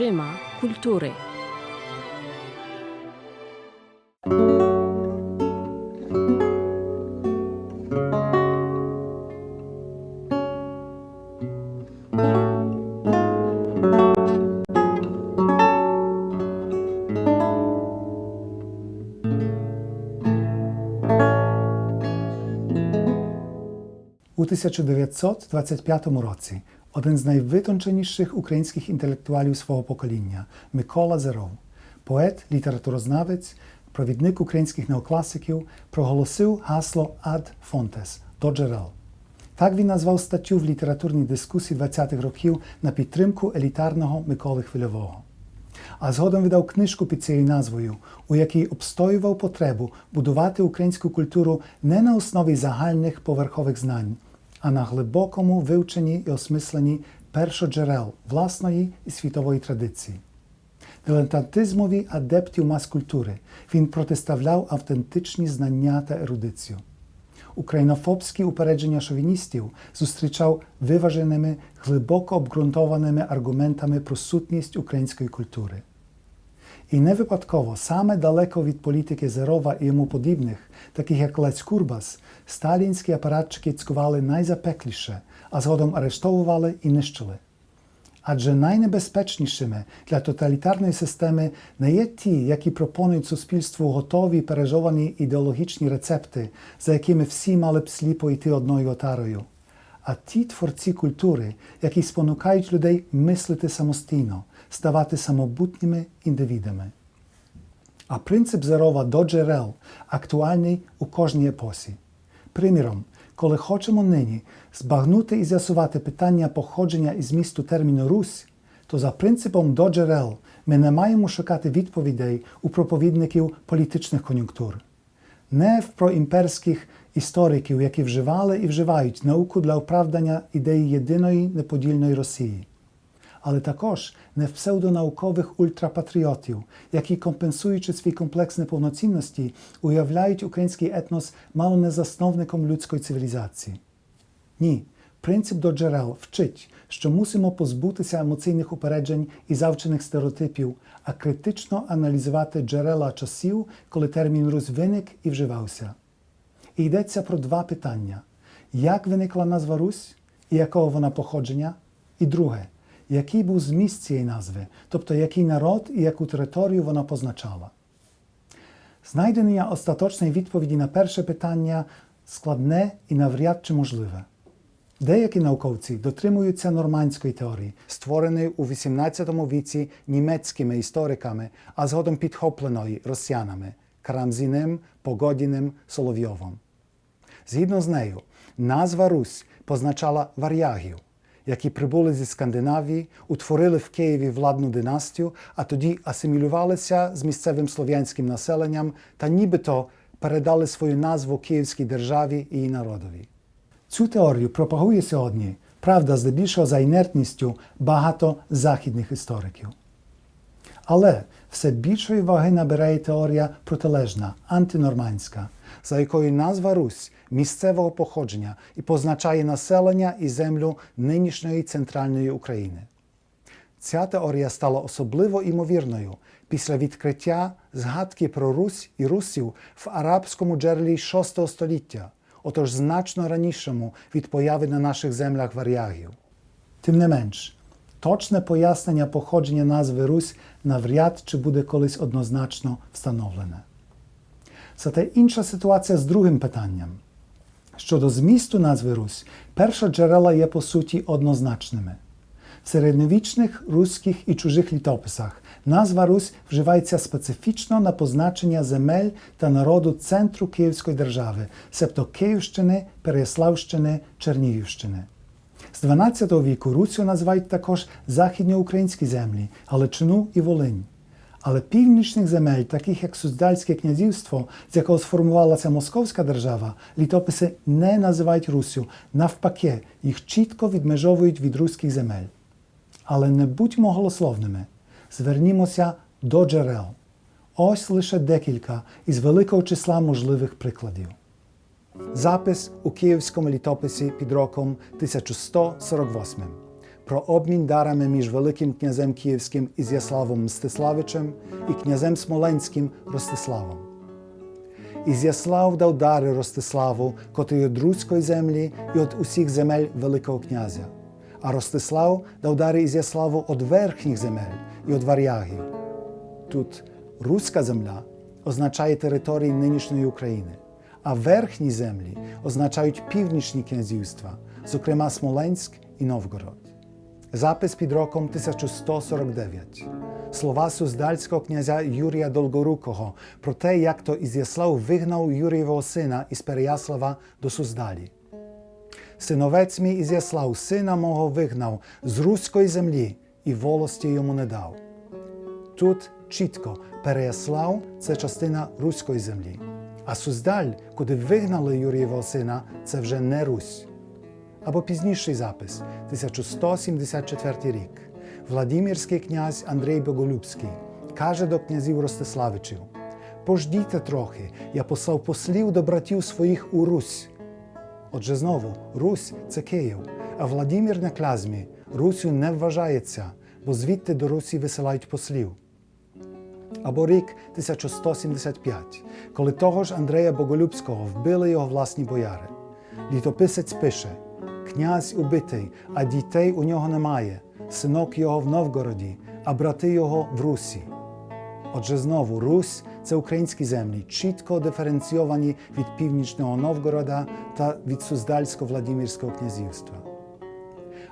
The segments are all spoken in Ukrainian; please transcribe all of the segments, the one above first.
очима культури. У 1925 році один з найвитонченіших українських інтелектуалів свого покоління Микола Зеров, поет, літературознавець, провідник українських неокласиків, проголосив гасло Ad Fontes до джерел. Так він назвав статтю в літературній дискусії 20-х років на підтримку елітарного Миколи Хвильового. А згодом видав книжку під цією назвою, у якій обстоював потребу будувати українську культуру не на основі загальних поверхових знань, а на глибокому вивченні і осмисленні першоджерел власної і світової традиції. Дилетантизмові адептів мас-культури він протиставляв автентичні знання та ерудицію. Українофобські упередження шовіністів зустрічав виваженими, глибоко обґрунтованими аргументами про сутність української культури. І не випадково саме далеко від політики Зерова і йому подібних, таких як Лець Курбас, сталінські апаратчики цькували найзапекліше, а згодом арештовували і нищили. Адже найнебезпечнішими для тоталітарної системи не є ті, які пропонують суспільству готові пережовані ідеологічні рецепти, за якими всі мали б сліпо йти одною отарою, а ті творці культури, які спонукають людей мислити самостійно, ставати самобутніми індивідами. А принцип Зерова до джерел актуальний у кожній епосі. Приміром, коли хочемо нині збагнути і з'ясувати питання походження і змісту терміну Русь, то за принципом до джерел ми не маємо шукати відповідей у проповідників політичних кон'юнктур, не в проімперських істориків, які вживали і вживають науку для оправдання ідеї єдиної неподільної Росії, але також не в псевдонаукових ультрапатріотів, які, компенсуючи свій комплекс неповноцінності, уявляють український етнос мало не засновником людської цивілізації. Ні, принцип до джерел вчить, що мусимо позбутися емоційних упереджень і завчених стереотипів, а критично аналізувати джерела часів, коли термін Русь виник і вживався. І йдеться про два питання: як виникла назва Русь і якого вона походження? І друге, який був зміст цієї назви, тобто який народ і яку територію вона позначала. Знайдення остаточної відповіді на перше питання складне і навряд чи можливе. Деякі науковці дотримуються нормандської теорії, створеної у XVIII віці німецькими істориками, а згодом підхопленої росіянами Карамзіним, Погодіним, Соловйовим. Згідно з нею, назва Русь позначала варягів, які прибули зі Скандинавії, утворили в Києві владну династію, а тоді асимілювалися з місцевим слов'янським населенням та нібито передали свою назву Київській державі і її народові. Цю теорію пропагує сьогодні, правда, здебільшого за інертністю багато західних істориків. Але все більшої ваги набирає теорія протилежна, антинормандська, за якою назва Русь місцевого походження і позначає населення і землю нинішньої центральної України. Ця теорія стала особливо імовірною після відкриття згадки про Русь і русів в арабському джерелі VI століття, отож значно ранішому від появи на наших землях варягів. Тим не менш, точне пояснення походження назви Русь навряд чи буде колись однозначно встановлене. Зате інша ситуація з другим питанням. Щодо змісту назви Русь, перша джерела є по суті однозначними. В середньовічних руських і чужих літописах назва Русь вживається специфічно на позначення земель та народу центру Київської держави, себто Київщини, Переяславщини, Чернігівщини. З 12 віку Руссю називають також західноукраїнські землі, Галичину і Волинь. Але північних земель, таких як Суздальське князівство, з якого сформувалася Московська держава, літописи не називають Руссю, навпаки, їх чітко відмежовують від руських земель. Але не будьмо голословними, звернімося до джерел. Ось лише декілька із великого числа можливих прикладів. Запис у Київському літописі під роком 1148 про обмін дарами між Великим князем Київським Ізяславом Мстиславичем і князем Смоленським Ростиславом. Ізяслав дав дари Ростиславу, котрий від руської землі і від усіх земель Великого князя. А Ростислав дав дари Ізяславу від верхніх земель і від варягів. Тут руська земля означає території нинішньої України, а верхні землі означають північні князівства, зокрема Смоленськ і Новгород. Запис під роком 1149. Слова суздальського князя Юрія Долгорукого про те, як то Ізяслав вигнав Юрієвого сина із Переяслава до Суздалі. Синовець мій Ізяслав, сина мого вигнав з руської землі і волості йому не дав. Тут чітко Переяслав це частина руської землі, а Суздаль, куди вигнали Юрієвого сина, це вже не Русь. Або пізніший запис 1174 рік. Владимирський князь Андрій Боголюбський каже до князів Ростиславичів: Пождійте трохи, я послав послів до братів своїх у Русь. Отже, знову, Русь це Київ, а Владимир на клязьмі Русю не вважається, бо звідти до Русі висилають послів. Або рік 1175, коли того ж Андрея Боголюбського вбили його власні бояри. Літописець пише: князь убитий, а дітей у нього немає, синок його в Новгороді, а брати його в Русі. Отже, знову Русь це українські землі, чітко диференційовані від північного Новгорода та від Суздальсько-Владимирського князівства.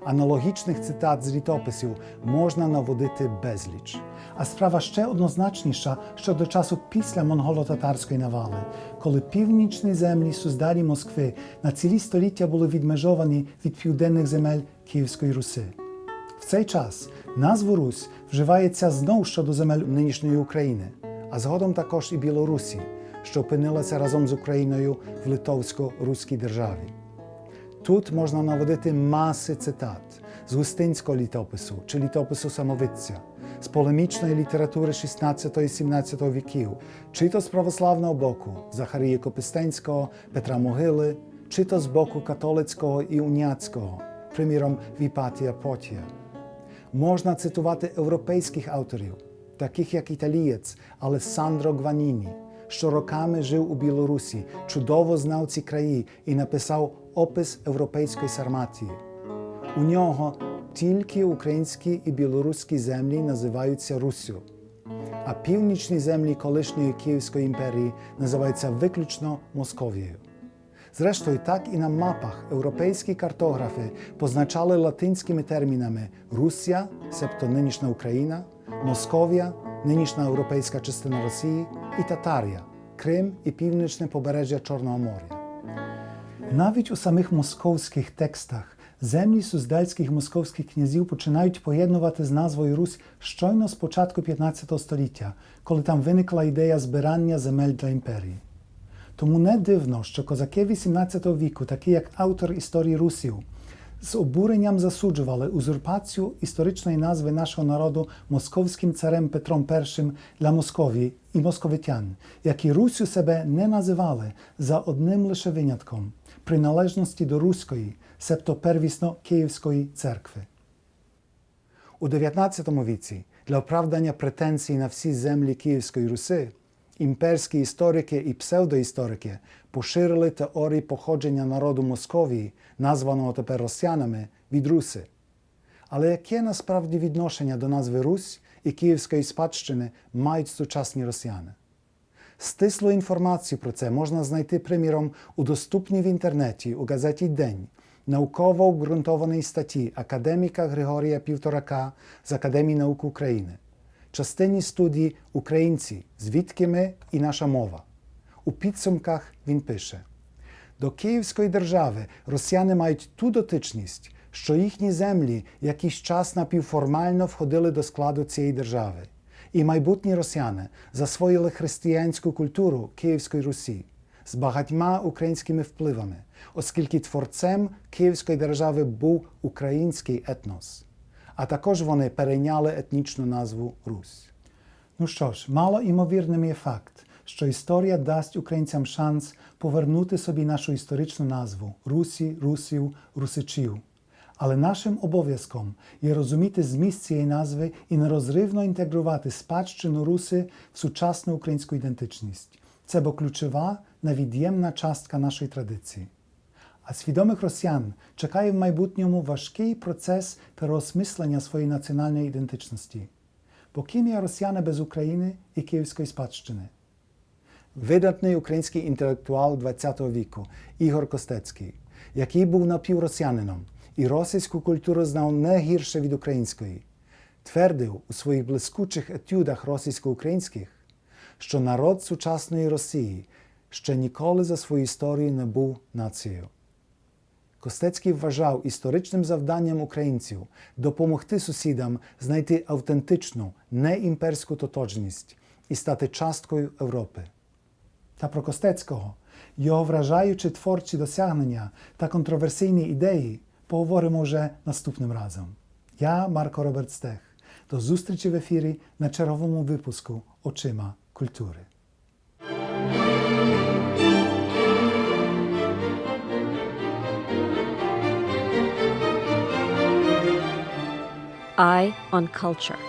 Аналогічних цитат з літописів можна наводити безліч. А справа ще однозначніша щодо часу після монголо-татарської навали, коли північні землі Суздалі Москви на цілі століття були відмежовані від південних земель Київської Руси. В цей час назву Русь вживається знов щодо земель нинішньої України, а згодом також і Білорусі, що опинилася разом з Україною в Литовсько-Руській державі. Тут можна наводити маси цитат з густинського літопису чи літопису самовидця, з полемічної літератури 16-17 віків, чи то з православного боку Захарії Копистенського, Петра Могили, чи то з боку католицького і уніатського, приміром Віпатія Потія. Можна цитувати європейських авторів, таких як італієць Алессандро Гваніні, що роками жив у Білорусі, чудово знав ці краї і написав опис європейської Сарматії. У нього тільки українські і білоруські землі називаються Руссю, а північні землі колишньої Київської імперії називаються виключно Московією. Зрештою, так і на мапах європейські картографи позначали латинськими термінами Русія, себто нинішня Україна, Московія, нинішня європейська частина Росії і Татарія, Крим і північне побережжя Чорного моря. Навіть у самих московських текстах землі суздальських московських князів починають поєднувати з назвою Русь щойно з початку 15 століття, коли там виникла ідея збирання земель для імперії. Тому не дивно, що козаки XVIII віку, такі як автор історії Русів, з обуренням засуджували узурпацію історичної назви нашого народу московським царем Петром І для Московії і московитян, які Русю себе не називали за одним лише винятком приналежності до Руської, себто первісно Київської церкви. У 19 віці для оправдання претензій на всі землі Київської Руси імперські історики і псевдоісторики поширили теорії походження народу Московії, названого тепер росіянами, від Руси. Але яке насправді відношення до назви Русь і Київської спадщини мають сучасні росіяни? Стислу інформацію про це можна знайти, приміром, у доступній в інтернеті у газеті День науково обґрунтованій статті академіка Григорія Півторака з Академії наук України, частині студії Українці, звідки ми і наша мова. У підсумках він пише: до Київської держави росіяни мають ту дотичність, що їхні землі якийсь час напівформально входили до складу цієї держави. І майбутні росіяни засвоїли християнську культуру Київської Русі з багатьма українськими впливами, оскільки творцем Київської держави був український етнос. А також вони перейняли етнічну назву Русь. Ну що ж, мало імовірним є факт, що історія дасть українцям шанс повернути собі нашу історичну назву Русі, Русів, Русичів. Але нашим обов'язком є розуміти зміст цієї назви і нерозривно інтегрувати спадщину руси в сучасну українську ідентичність. Це бо ключова, невід'ємна частка нашої традиції. А свідомих росіян чекає в майбутньому важкий процес переосмислення своєї національної ідентичності. Бо ким є росіяни без України і київської спадщини? Видатний український інтелектуал ХХ віку Ігор Костецький, який був напівросіянином і російську культуру знав не гірше від української, твердив у своїх блискучих етюдах російсько-українських, що народ сучасної Росії ще ніколи за свою історію не був нацією. Костецький вважав історичним завданням українців допомогти сусідам знайти автентичну неімперську тотожність і стати часткою Європи. Та про Костецького, його вражаючі творчі досягнення та контроверсійні ідеї поговоримо вже наступним разом. Я Марко Роберт Стех. До зустрічі в ефірі на черговому випуску Очима культури. Eye on Culture.